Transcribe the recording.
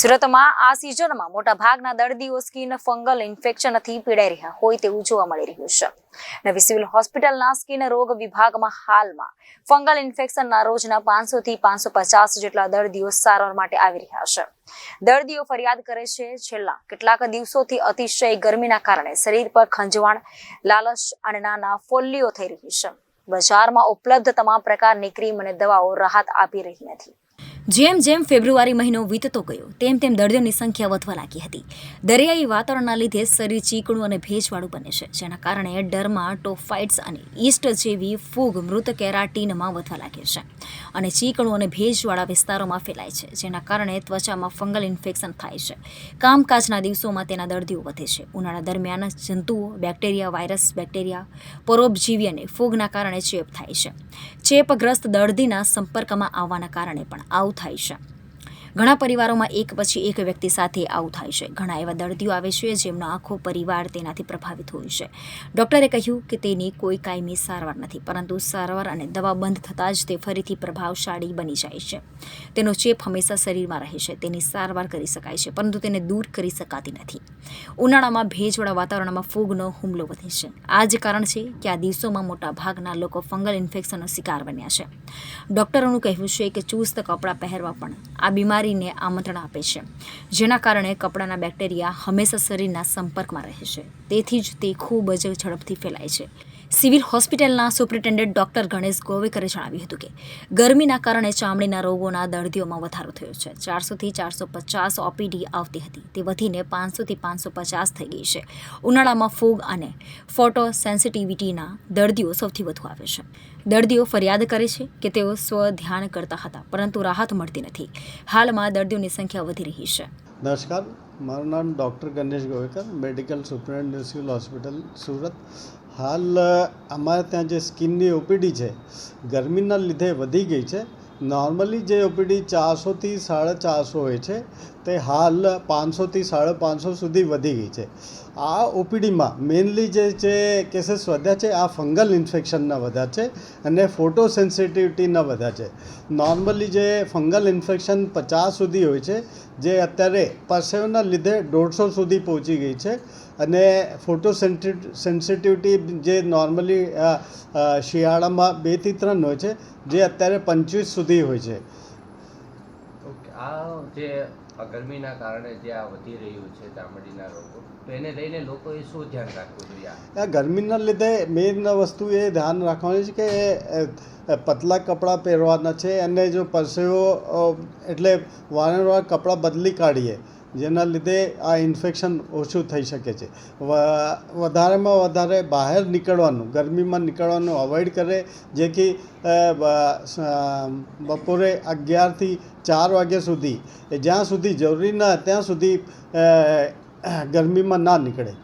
સુરતમાં આ સિઝનમાં મોટા ભાગના દર્દીઓ સ્કિન, ફંગલ ઇન્ફેક્શનથી પીડાઈ રહ્યા હોય તેવું જોવા મળી રહ્યું છે. નવી સિવિલ હોસ્પિટલના સ્કિન રોગ વિભાગમાં હાલમાં ફંગલ ઇન્ફેક્શનના રોજના પાંચસો થી પાંચસો પચાસ જેટલા દર્દીઓ સારવાર માટે આવી રહ્યા છે. દર્દીઓ ફરિયાદ કરે છે, છેલ્લા કેટલાક દિવસોથી અતિશય ગરમીના કારણે શરીર પર ખંજવાણ લાલચ અને નાના ફોલ્લીઓ થઈ રહી છે. બજારમાં ઉપલબ્ધ તમામ પ્રકારની ક્રીમ અને દવાઓ રાહત આપી રહી નથી. જેમ જેમ ફેબ્રુઆરી મહિનો વીતતો ગયો, તેમ તેમ દર્દીઓની સંખ્યા વધવા લાગી હતી. દરિયાઈ વાતાવરણના લીધે શરીર ચીકણું અને ભેજવાળું બને છે, જેના કારણે ડરમાં ટોફાઇટ્સ અને ઈસ્ટ જેવી ફૂગ મૃત કેરાટીનમાં વધવા લાગે છે. અને ચીકણું અને ભેજવાળા વિસ્તારોમાં ફેલાય છે, જેના કારણે ત્વચામાં ફંગલ ઇન્ફેક્શન થાય છે. કામકાજના દિવસોમાં તેના દર્દીઓ વધે છે. ઉનાળા દરમિયાન જંતુઓ, બેક્ટેરિયા, વાયરસ, બેક્ટેરિયા, પરોપજીવી અને ફૂગના કારણે ચેપ થાય છે. ચેપગ્રસ્ત દર્દીના સંપર્કમાં આવવાના કારણે પણ આવું થાય છે ઘણા પરિવારોમાં એક પછી એક વ્યક્તિ સાથે આવું થાય છે. ઘણા એવા દર્દીઓ આવે છે જેમનો આખો પરિવાર તેનાથી પ્રભાવિત હોય છે. ડૉક્ટરે કહ્યું કે તેની કોઈ કાયમી સારવાર નથી, પરંતુ સારવાર અને દવા બંધ થતાં જ તે ફરીથી પ્રભાવશાળી બની જાય છે. તેનો ચેપ હંમેશા શરીરમાં રહે છે, તેની સારવાર કરી શકાય છે, પરંતુ તેને દૂર કરી શકાતી નથી. ઉનાળામાં ભેજવાળા વાતાવરણમાં ફૂગનો હુમલો વધે છે. આ જ કારણ છે કે આ દિવસોમાં મોટા ભાગના લોકો ફંગલ ઇન્ફેક્શનનો શિકાર બન્યા છે. ડૉક્ટરોનું કહેવું છે કે ચુસ્ત કપડાં પહેરવા પણ આ બીમારીને આમંત્રણ આપે છે, જેના કારણે કપડાના બેક્ટેરિયા હંમેશા શરીરના સંપર્કમાં રહે છે. તેથી જ તે ખૂબ જ ઝડપથી ફેલાય છે. સિવિલ હોસ્પિટલના સુપ્રિન્ટેન્ડન્ટ ડોક્ટર ગણેશ ગોવેકરે જણાવ્યું હતું કે, ગરમીના કારણે ચામડીના રોગોના દર્દીઓમાં વધારો થયો છે. ચારસોથી ચારસો પચાસ ઓપીડી આવતી હતી. તે વધીને પાંચસોથી પાંચસો પચાસ થઈ ગઈ છે. ઉનાળામાં ફૂગ અને ફોટો સેન્સિટિવિટીના દર્દીઓ સૌથી વધુ આવે છે. દર્દીઓ ફરિયાદ કરે છે કે તેઓ સ્વ ધ્યાન કરતા હતા, પરંતુ રાહત મળતી નથી. હાલમાં દર્દીઓની સંખ્યા વધી રહી છે. નમસ્કાર. મારું નામ doctor Ganesh Govekar medical superintendent hospital, Surat. હાલ અમારે ત્યાં જે સ્કિનની ઓપીડી છે, ગરમીના લીધે વધી ગઈ છે. નોર્મલી જે ઓપીડી ચારસોથી સાડા ચારસો હોય છે તે હાલ પાંચસોથી સાડા પાંચસો સુધી વધી ગઈ છે. આ ઓપીડીમાં મેઇનલી જે છે કેસીસ વધ્યા છે, આ ફંગલ ઇન્ફેક્શનના વધ્યા છે અને ફોટો સેન્સિટિવિટીના વધ્યા છે. નોર્મલી જે ફંગલ ઇન્ફેક્શન પચાસ સુધી હોય છે, જે અત્યારે પરસેવના લીધે દોઢસો સુધી પહોંચી ગઈ છે અને ફોટો સેન્સિટિવિટી જે નોર્મલી શિયાળામાં બેથી ત્રણ હોય છે, જે અત્યારે પંચવીસ સુધી હોય છે. આ જે ગરમીના કારણે જે આ વધી રહ્યું છે ચામડીના રોગો, તો એને લઈને લોકોએ શું ધ્યાન રાખવું જોઈએ આ? ગરમીના લીધે મેઇન વસ્તુ એ ધ્યાન રાખવાની છે કે પતલા કપડાં પહેરવાના છે અને જો પરસેવો એટલે વારંવાર કપડાં બદલી કાઢીએ જેના લીધે આ ઇન્ફેક્શન ઓછું થઈ શકે છે. વધારેમાં વધારે બહાર નીકળવાનું, ગરમીમાં નીકળવાનું અવોઇડ કરે જેથી બપોરે અગિયારથી ચાર વાગ્યા સુધી જ્યાં સુધી જરૂરી ના, ત્યાં સુધી ગરમીમાં ના નીકળે.